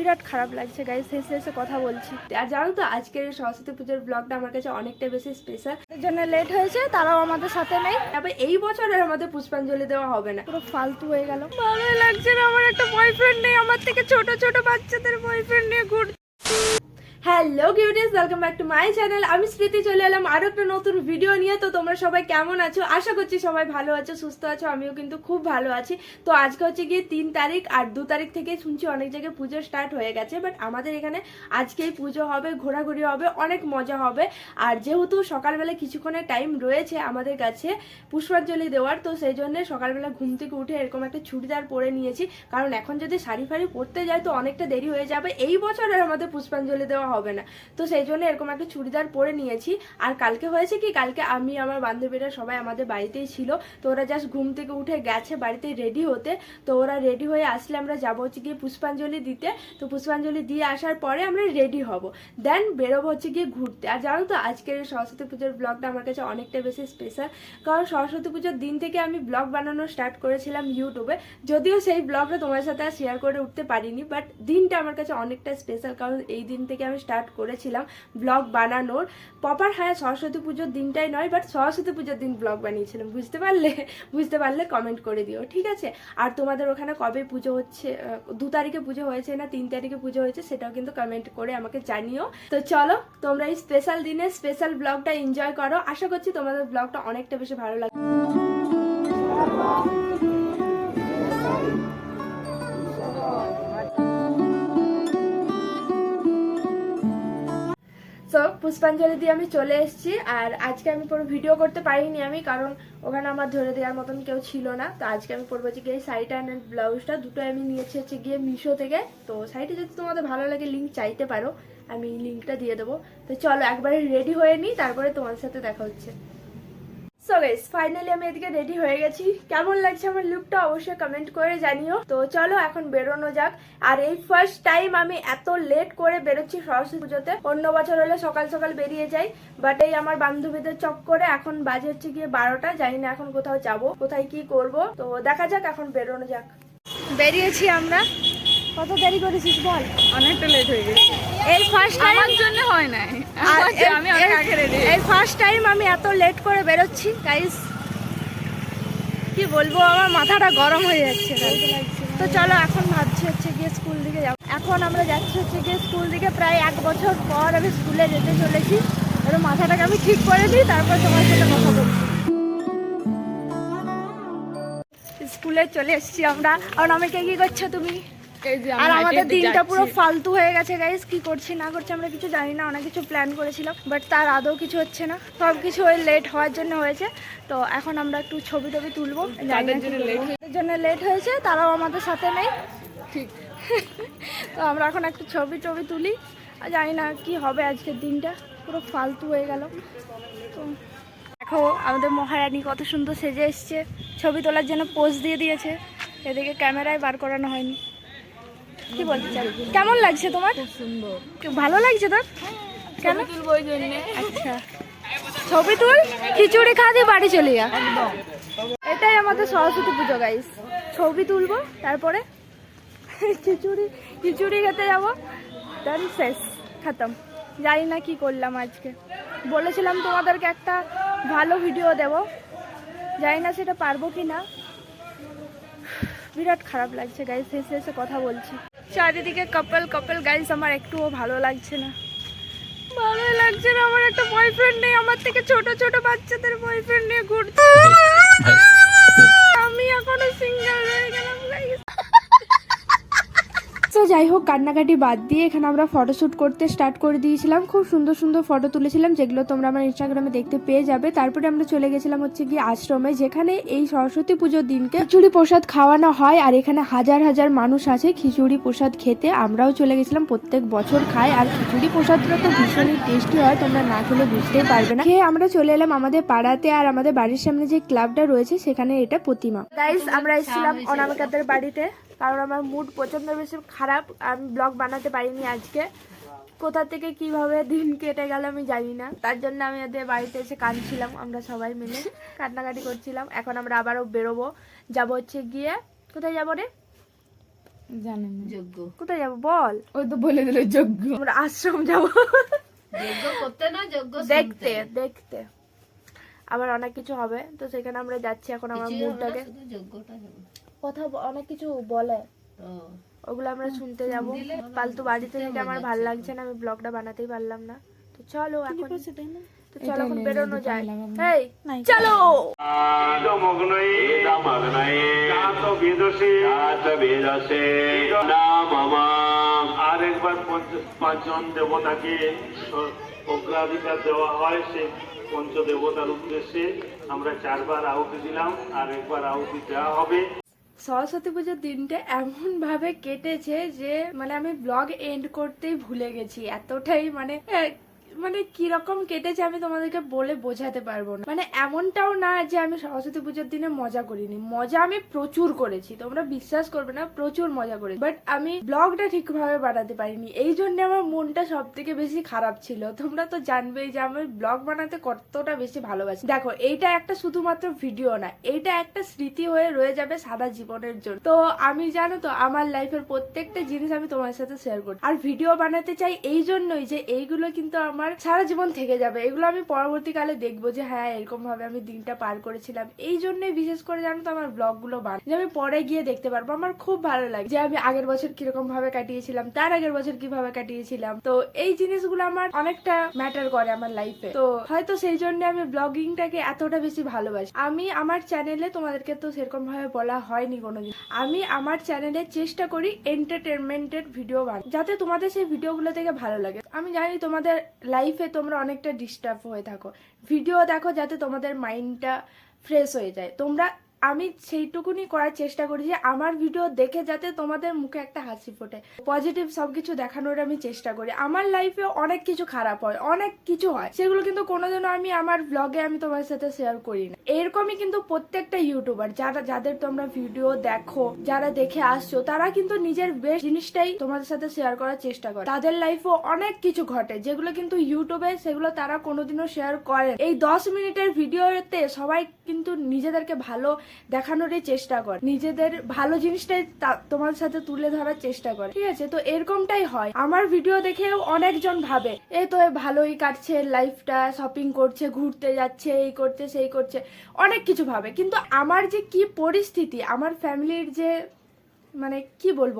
বিরাট খারাপ লাগছে গাইজ হেসে হেসে কথা বলছি। আর জানো তো আজকের সরস্বতী পুজোর ব্লগটা আমার কাছে অনেকটা বেশি স্পেশাল এর জন্য লেট হয়েছে তারাও আমাদের সাথে নেই। তবে এই বছর আর আমাদের পুষ্পাঞ্জলি দেওয়া হবে না। পুরো ফালতু হয়ে গেল। ভালোই লাগছে না আমার একটা বয়ফ্রেন্ড নেই আমার থেকে ছোট ছোট বাচ্চাদের বয়ফ্রেন্ড নিয়ে ঘুর hello cuties welcome back to my channel আমি স্মৃতি, চলে এলাম আরও একটা নতুন ভিডিও নিয়ে। তো তোমরা সবাই কেমন আছো? আশা করছি সবাই ভালো আছো, সুস্থ আছো, আমিও কিন্তু খুব ভালো আছি। তো আজকে হচ্ছে গিয়ে তিন তারিখ, আর দু তারিখ থেকে শুনছি অনেক জায়গায় পুজো স্টার্ট হয়ে গেছে। বাট আমাদের এখানে আজকেই পুজো হবে, ঘোরাঘুরি হবে, অনেক মজা হবে। আর যেহেতু সকালবেলা কিছুক্ষণের টাইম রয়েছে আমাদের কাছে পুষ্পাঞ্জলি দেওয়ার, তো সেই জন্য সকালবেলা ঘুম থেকে উঠে এরকম একটা চুড়িদার পরে নিয়েছি। কারণ এখন যদি শাড়ি ফাড়ি পরতে যায় তো অনেকটা দেরি হয়ে যাবে। এই বছর আর আমাদের পুষ্পাঞ্জলি দেওয়া হবে না। তো সেই জন্য এরকম একটা চুড়িদার পরে নিয়েছি। আর কালকে হয়েছে কি, কালকে আমি, আমার বান্ধবীরা সবাই আমাদের বাড়িতেই ছিল। তো ওরা জাস্ট ঘুম থেকে উঠে গেছে বাড়িতে রেডি হতে। তো ওরা রেডি হয়ে আসলে আমরা যাব হচ্ছে গিয়ে পুষ্পাঞ্জলি দিতে। তো পুষ্পাঞ্জলি দিয়ে আসার পরে আমরা রেডি হব। দেন বেরোবো হচ্ছে গিয়ে ঘুরতে। আর জানো তো, আজকের সরস্বতী পুজোর ব্লগটা আমার কাছে অনেকটা বেশি স্পেশাল কারণ সরস্বতী পুজোর দিন থেকে আমি ব্লগ বানানো স্টার্ট করেছিলাম ইউটিউবে যদিও সেই ব্লগটা তোমার সাথে শেয়ার করে উঠতে পারিনি বাট দিনটা আমার কাছে অনেকটা স্পেশাল কারণ এই দিন থেকে আমি স্টার্ট করেছিলাম ব্লগ বানানোর। প্রপার হ্যাঁ সরস্বতী পুজোর দিনটাই নয় বাট সরস্বতী পুজোর দিন ব্লগ বানিয়েছিলাম। বুঝতে পারলে? বুঝতে পারলে কমেন্ট করে দিও, ঠিক আছে? আর তোমাদের ওখানে কবে পুজো হচ্ছে দু তারিখে পুজো হয়েছে না তিন তারিখে পুজো হয়েছে সেটাও কিন্তু কমেন্ট করে আমাকে জানিও। তো চলো, তোমরা এই স্পেশাল দিনে স্পেশাল ব্লগটা এনজয় করো। আশা করছি তোমাদের ব্লগটা অনেকটা বেশি ভালো লাগবে। পুষ্পাঞ্জলি দিয়ে আমি চলে এসেছি, আর আজকে আমি পুরো ভিডিও করতে পারিনি আমি, কারণ ওখানে আমার ধরে দেওয়ার মতন কেউ ছিল না। তো আজকে আমি পরবো হচ্ছে গিয়ে শাড়িটা অ্যান্ড ব্লাউজটা দুটো আমি নিয়েছি হচ্ছে গিয়ে মিশো থেকে। তো শাড়িটা যদি তোমাদের ভালো লাগে লিঙ্ক চাইতে পারো, আমি লিঙ্কটা দিয়ে দেবো। তো চলো, একবারে রেডি হয়ে নিই, তারপরে তোমার সাথে দেখা হচ্ছে। সো গাইস ফাইনালি আমি এদিকে রেডি হয়ে গেছি। কেমন লাগছে আমার লুকটা অবশ্যই কমেন্ট করে জানিও। তো চলো এখন বেরোনো যাক। আর এই ফার্স্ট টাইম আমি এত লেট করে বেরোচ্ছি সরস্বতী পুজোতে। অন্য বছর হলে সকাল সকাল বেরিয়ে যাই। বাট এই আমার বান্ধবীদের চক করে এখন বাজে হচ্ছে গিয়ে বারোটা। জানি না এখন কোথাও যাব, কোথায় কি করব। তো দেখা যাক, এখন বেরোনো যাক। বেরিয়েছি আমরা। কত দেরি করেছিস বল? অনেকটা লেট হয়ে গেছে। এই ফার্স্ট টাইম আমার জন্য হয় নাই। আমি অনেক আগে রেডি এই ফার্স্ট টাইম আমি এত লেট করে বেরোচ্ছি গাইস কি বলব আমার মাথাটা গরম হয়ে যাচ্ছে তো চলো এখন ভাবছি হচ্ছে গিয়ে স্কুল দিকে যাব। এখন আমরা যাচ্ছি হচ্ছে গিয়ে স্কুল দিকে। প্রায় এক বছর পর আমি স্কুলে যেতে চলেছি। এবার মাথাটাকে আমি ঠিক করে দিই তারপর তোমার সাথে কথা বলছি স্কুলে চলে এসেছি আমরা। আর আমাকে কি করছ তুমি? আর আমাদের দিনটা পুরো ফালতু হয়ে গেছে গাইস কি করছি না করছি আমরা কিছু জানি না অনেক কিছু প্ল্যান করেছিলাম বাট তার আদৌ কিছু হচ্ছে না। সব কিছু ওই লেট হওয়ার জন্য হয়েছে। তো এখন আমরা একটু ছবি টবি তুলবো কি জন্য লেট হয়েছে তারাও আমাদের সাথে নেই। ঠিক। তো আমরা এখন একটু ছবি টবি তুলি আর জানি না কি হবে আজকের দিনটা। পুরো ফালতু হয়ে গেল। তো দেখো আমাদের মহারানী কত সুন্দর সেজে এসছে। ছবি তোলার জন্য পোজ দিয়ে দিয়েছে। এদিকে ক্যামেরায় বার করানো হয়নি। কি বলতে কেমন লাগছে তোমার? সুন্দর। ভালো লাগছে তোর কেন? ছবি তুলবো ওই জন্যে। আচ্ছা। ছবি তুল খিচুড়ি খা দিয়ে বাড়ি চলে যা। এটাই আমাদের সরস্বতী পুজো গাইস ছবি তুলবো তারপরে খিচুড়ি খিচুড়ি খেতে যাব। দেন শেষ খতম। জানি না কি করলাম আজকে। বলেছিলাম তোমাদেরকে একটা ভালো ভিডিও দেব। জানি না সেটা পারব কি না বিরাট খারাপ লাগছে গাইস শেষে এসে কথা বলছি। চারিদিকে কাপল কাপল। গাইস আমার একটুও ভালো লাগছে না। ভালো লাগছে না আমার একটা বয়ফ্রেন্ড নেই আমার থেকে ছোট ছোট বাচ্চাদের বয়ফ্রেন্ড নিয়ে ঘুরতে। আমি এখনও যাই হোক, কান্নাকাটি বাদ দিয়ে এখানে আমরা ফটোশ্যুট করতে স্টার্ট করে দিয়েছিলাম। খুব সুন্দর সুন্দর ফটো তুলেছিলাম, যেগুলো তোমরা আমার ইনস্টাগ্রামে দেখতে পেয়ে যাবে। তারপরে আমরা চলে গেছিলাম হচ্ছে গিয়ে আশ্রমে, যেখানে এই সরস্বতী পুজোর দিনকে খিচুড়ি প্রসাদ খাওয়ানো হয়। আর এখানে হাজার হাজার মানুষ আছে খিচুড়ি প্রসাদ খেতে। আমরাও চলে গেছিলাম, প্রত্যেক বছর খাই। আর খিচুড়ি প্রসাদটা তো ভীষণই টেস্টি হয়, তোমরা না খেলে বুঝতেই পারবে না। খেয়ে আমরা চলে এলাম আমাদের পাড়াতে, আর আমাদের বাড়ির সামনে যে ক্লাবটা রয়েছে, সেখানে এটা প্রতিমা। আমরা এসেছিলাম অনামিকাদের বাড়িতে। কারণ আমার মুড প্রচণ্ড বেশি খারাপ। আমি ব্লগ বানাতে পারিনি আজকে। কোথা থেকে কীভাবে দিন কেটে গেল আমি জানি না। তার জন্য আমি ওদের বাড়িতে এসে কাঁদছিলাম আমরা সবাই মিলে। কান্নাকাটি করছিলাম। এখন আমরা আবারও বেরোবো। যাব হচ্ছে গিয়ে কোথায় যাব রে? জানেন না। যোগ্য কোথায় যাব বল? ওই তো বলে দিল যোগ্য আমরা আশ্রম যাব। যোগ্য করতে না যোগ্য দেখতে দেখতে। আবার অনেক কিছু হবে। তো সেখানে আমরা যাচ্ছি এখন আমার মুডটাকে। কথা অনেক কিছু বলে। ওগুলো আমরা শুনতে যাব। পালতু বাড়িতে থেকে আমার ভালো লাগছে না আমি ব্লগটা বানাতেই পারলাম না। তো চলো এখন তো চলো এখন বেরোনো যায়। এই চলো! আরেকবার পাঁচজন দেবতাকে অগ্রাধিকার দেওয়া হয় সেই পঞ্চ দেবতার উদ্দেশ্যে। আমরা চারবার আহুতি দিলাম, আর একবার আহুতি দেওয়া হবে। সরস্বতী পুজোর দিনটা এমন ভাবে কেটেছে যে মানে আমি ব্লগ এন্ড করতেই ভুলে গেছি। এতটাই মানে মানে কীরকম কেটেছে আমি তোমাদেরকে বলে বোঝাতে পারব না। মানে এমনটাও না যে আমি সরস্বতী পুজোর দিনে মজা করিনি। মজা আমি প্রচুর করেছি। তোমরা বিশ্বাস করবে না, প্রচুর মজা করেছি। বাট আমি ব্লগটা ঠিকভাবে বানাতে পারিনি। এই জন্য আমার মনটা সব থেকে বেশি খারাপ ছিল। তোমরা তো জানবেই যে আমি ব্লগ বানাতে কতটা বেশি ভালোবাসি। দেখো, এইটা একটা শুধুমাত্র ভিডিও না, এইটা একটা স্মৃতি হয়ে রয়ে যাবে সারা জীবনের জন্য। তো আমি জানো তো, আমার লাইফের প্রত্যেকটা জিনিস আমি তোমার সাথে শেয়ার করি আর ভিডিও বানাতে চাই এই জন্যই যে এইগুলো কিন্তু আমার সারা জীবন থেকে যাবে। এগুলো আমি পরবর্তীকালে দেখব যে হ্যাঁ এরকম ভাবে আমি দিনটা পার করেছিলাম। এই জন্যই বিশেষ করে জানো তো, আমার ব্লগগুলো বানাই যে আমি পরে গিয়ে দেখতে পারব। আমার খুব ভালো লাগে যে, আমি আগের বছর কীরকম ভাবে কাটিয়েছিলাম, তার আগের বছর কীভাবে কাটিয়েছিলাম। তো এই জিনিসগুলো আমার অনেকটা ম্যাটার করে আমার লাইফে তো হয়তো সেই জন্য আমি ব্লগিংটাকে এতটা বেশি ভালোবাসি। আমি আমার চ্যানেলে তোমাদেরকে তো সেরকম ভাবে বলা হয়নি কোনোদিন। আমি আমার চ্যানেলে চেষ্টা করি এন্টারটেনমেন্টের ভিডিও বানাই যাতে তোমাদের সেই ভিডিওগুলো থেকে ভালো লাগে। আমি জানি তোমাদের লাইফে তোমরা অনেকটা ডিস্টার্ব হয়ে থাকো। ভিডিও দেখো যাতে তোমাদের মাইন্ডটা ফ্রেশ হয়ে যায়। তোমরা আমি সেইটুকুনি করার চেষ্টা করি যে আমার ভিডিও দেখে যাতে তোমাদের মুখে একটা হাসি ফোটে। পজিটিভ সবকিছু দেখানোর আমি চেষ্টা করি। আমার লাইফে অনেক কিছু খারাপ হয়, অনেক কিছু হয়। সেগুলো কিন্তু কোনোদিনও আমি আমার ব্লগে আমি তোমার সাথে শেয়ার করি না। এরকমই কিন্তু প্রত্যেকটা ইউটিউবার যারা, যাদের তোমরা ভিডিও দেখো, যারা দেখে আসছো, তারা কিন্তু নিজের বেস্ট জিনিসটাই তোমাদের সাথে শেয়ার করার চেষ্টা করে। তাদের লাইফেও অনেক কিছু ঘটে, যেগুলো কিন্তু ইউটিউবে সেগুলো তারা কোনোদিনও শেয়ার করে এই দশ মিনিটের ভিডিওতে সবাই কিন্তু নিজেদেরকে ভালো দেখানোরই চেষ্টা কর। নিজেদের ভালো জিনিসটাই তোমার সাথে তুলে ধরার চেষ্টা কর। ঠিক আছে? তো এরকমটাই হয়। আমার ভিডিও দেখেও অনেকজন ভাবে এই তো ভালোই কাটছে লাইফটা শপিং করছে, ঘুরতে যাচ্ছে, এই করছে, সেই করছে। অনেক কিছু ভাবে। কিন্তু আমার যে কি পরিস্থিতি, আমার ফ্যামিলির যে মানে কি বলব?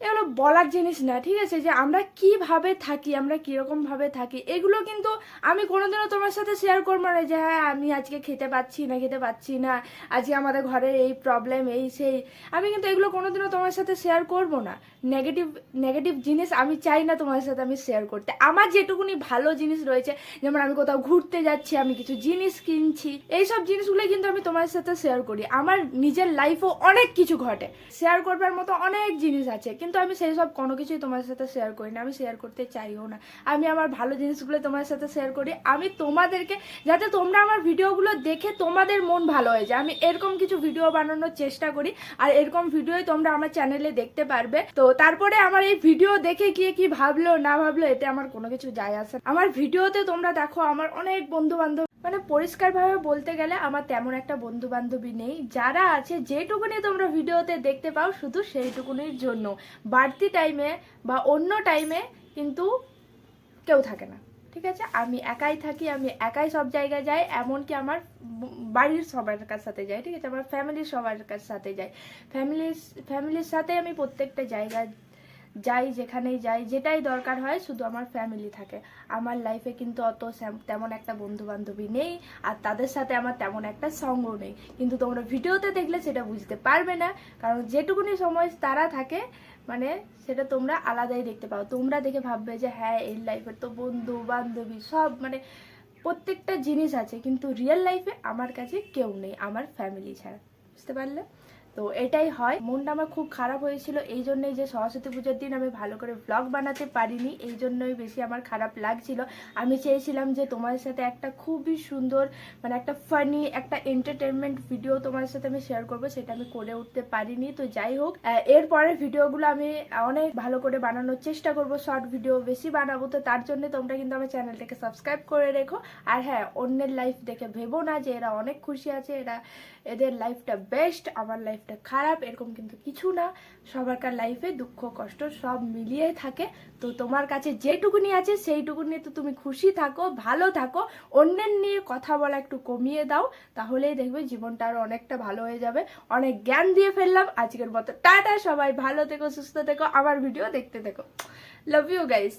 এগুলো বলার জিনিস না, ঠিক আছে? যে আমরা কীভাবে থাকি, আমরা কীরকম ভাবে থাকি, এগুলো কিন্তু আমি কোনোদিনও তোমার সাথে শেয়ার করব না যে হ্যাঁ আমি আজকে খেতে পাচ্ছি না, খেতে পাচ্ছি না, আজকে আমাদের ঘরের এই প্রবলেম এই সেই। আমি কিন্তু এগুলো কোনোদিনও তোমার সাথে শেয়ার করব না। নেগেটিভ নেগেটিভ জিনিস আমি চাই না তোমার সাথে আমি শেয়ার করতে। আমার যেটুকুনি ভালো জিনিস রয়েছে, যেমন আমি কোথাও ঘুরতে যাচ্ছি, আমি কিছু জিনিস কিনছি, এইসব জিনিসগুলো কিন্তু আমি তোমার সাথে শেয়ার করি। আমার নিজের লাইফেও অনেক কিছু ঘটে। শেয়ার করবার মতো অনেক জিনিস আছে কিন্তু আমি সেই সব কোনো কিছুই তোমার সাথে শেয়ার করি না আমি শেয়ার করতে চাইও না। আমি আমার ভালো জিনিসগুলো তোমার সাথে শেয়ার করি, আমি তোমাদেরকে যাতে তোমরা আমার ভিডিওগুলো দেখে তোমাদের মন ভালো হয়ে যায়। আমি এরকম কিছু ভিডিও বানানোর চেষ্টা করি, আর এরকম ভিডিওই তোমরা আমার চ্যানেলে দেখতে পারবে। তো তারপরে আমার এই ভিডিও দেখে গিয়ে কি ভাবলো, না ভাবলো, এতে আমার কোনো কিছু যায় আসে আমার ভিডিওতে তোমরা দেখো, আমার অনেক বন্ধু বান্ধব মানে পরিষ্কারভাবে বলতে গেলে আমার তেমন একটা বন্ধু বান্ধবী নেই। যারা আছে, যেটুকুনি তোমরা ভিডিওতে দেখতে পাও, শুধু সেইটুকুনির জন্য। বাড়তি টাইমে বা অন্য টাইমে কিন্তু কেউ থাকে না, ঠিক আছে? আমি একাই থাকি, আমি একাই সব জায়গায় যাই, এমনকি আমার বাড়ির সবার কার সাথে যাই, ঠিক আছে? আমার ফ্যামিলির সবার কার সাথে যাই। ফ্যামিলির ফ্যামিলির সাথে আমি প্রত্যেকটা জায়গায় যাই যেখানেই যাই, যেটাই দরকার হয় শুধু আমার ফ্যামিলি থাকে। আমার লাইফে কিন্তু অত তেমন একটা বন্ধু বান্ধবী নেই, আর তাদের সাথে আমার তেমন একটা সঙ্গ নেই। কিন্তু তোমরা ভিডিওতে দেখলে সেটা বুঝতে পারবে না, কারণ যেটুকুনি সময় তারা থাকে মানে সেটা তোমরা আলাদাই দেখতে পাও। তোমরা দেখে ভাববে যে হ্যাঁ এই লাইফের তো বন্ধু, বান্ধবী, সব মানে প্রত্যেকটা জিনিস আছে, কিন্তু রিয়েল লাইফে আমার কাছে কেউ নেই, আমার ফ্যামিলি ছাড়া। বুঝতে পারলে? তো এটাই হয়। মনটা আমার খুব খারাপ হয়েছিল। এই জন্যই যে সরস্বতী পুজোর দিন আমি ভালো করে ব্লগ বানাতে পারিনি, এই জন্যই বেশি আমার খারাপ লাগছিল। আমি চেয়েছিলাম যে তোমার সাথে একটা খুবই সুন্দর মানে একটা ফানি একটা এন্টারটেনমেন্ট ভিডিও তোমার সাথে আমি শেয়ার করব, সেটা আমি করে উঠতে পারিনি। তো যাই হোক এরপরের ভিডিওগুলো আমি অনেক ভালো করে বানানোর চেষ্টা করব শর্ট ভিডিও বেশি বানাবো। তো তার জন্য তোমরা কিন্তু আমার চ্যানেলটাকে সাবস্ক্রাইব করে রেখো। আর হ্যাঁ অন্যের লাইফ দেখে ভেবো না যে এরা অনেক খুশি আছে, এরা এদের লাইফটা বেস্ট আমার লাইফটা লাইফটা খারাপ, এরকম কিন্তু কিছু না। সবারকার লাইফে দুঃখ, কষ্ট সব মিলিয়ে থাকে। তো তোমার কাছে যেটুকুনি আছে সেইটুকু নিয়ে তো তুমি খুশি থাকো, ভালো থাকো। অন্যের নিয়ে কথা বলা একটু কমিয়ে দাও, তাহলেই দেখবে জীবনটা আরও অনেকটা ভালো হয়ে যাবে। অনেক জ্ঞান দিয়ে ফেললাম। আজকের মতো টাটা সবাই, ভালো থেকো, সুস্থ থেকো, আমার ভিডিও দেখতে থেকো। Love you guys